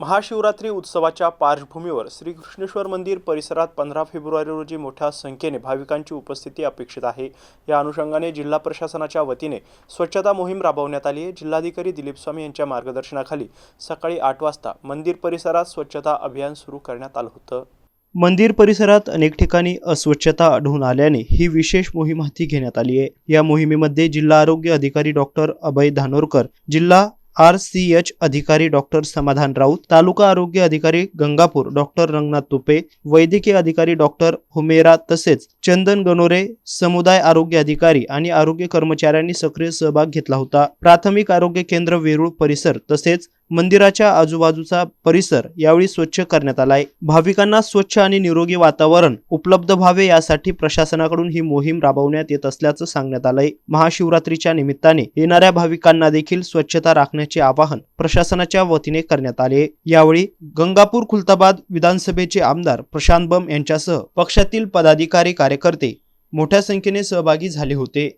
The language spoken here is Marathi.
महाशिवरात्री उत्सवाच्या पार्श्वभूमीवर श्रीकृष्णेश्वर मंदिर परिसरात पंधरा फेब्रुवारी रोजी मोठ्या संख्येने भाविकांची उपस्थिती अपेक्षित आहे. या अनुषंगाने जिल्हा प्रशासनाच्या वतीने स्वच्छता मोहीम राबवण्यात आली आहे. जिल्हाधिकारी दिलीप स्वामी यांच्या मार्गदर्शनाखाली सकाळी आठ वाजता मंदिर परिसरात स्वच्छता अभियान सुरू करण्यात आलं होतं. मंदिर परिसरात अनेक ठिकाणी अस्वच्छता आढळून आल्याने ही विशेष मोहीम हाती घेण्यात आली आहे. या मोहिमेमध्ये जिल्हा आरोग्य अधिकारी डॉक्टर अभय धानोरकर जिल्हा आर सी एच अधिकारी डॉक्टर समाधान राऊत तालुका आरोग्य अधिकारी गंगापूर डॉक्टर रंगनाथ तुपे वैद्यकीय अधिकारी डॉक्टर हुमेरा तसेच चंदन गणोरे समुदाय आरोग्य अधिकारी आणि आरोग्य कर्मचाऱ्यांनी सक्रिय सहभाग घेतला होता. प्राथमिक आरोग्य केंद्र वेरूळ परिसर तसेच मंदिराच्या आजूबाजूचा परिसर यावेळी स्वच्छ करण्यात आलाय. भाविकांना स्वच्छ आणि निरोगी वातावरण उपलब्ध व्हावे यासाठी प्रशासनाकडून ही मोहीम राबवण्यात येत असल्याचं सांगण्यात आलंय. महाशिवरात्रीच्या निमित्ताने येणाऱ्या भाविकांना देखील स्वच्छता राखण्याचे आवाहन प्रशासनाच्या वतीने करण्यात आले. यावेळी गंगापूर खुलताबाद विधानसभेचे आमदार प्रशांत बम यांच्यासह पक्षातील पदाधिकारी कार्यकर्ते मोठ्या संख्येने सहभागी झाले होते.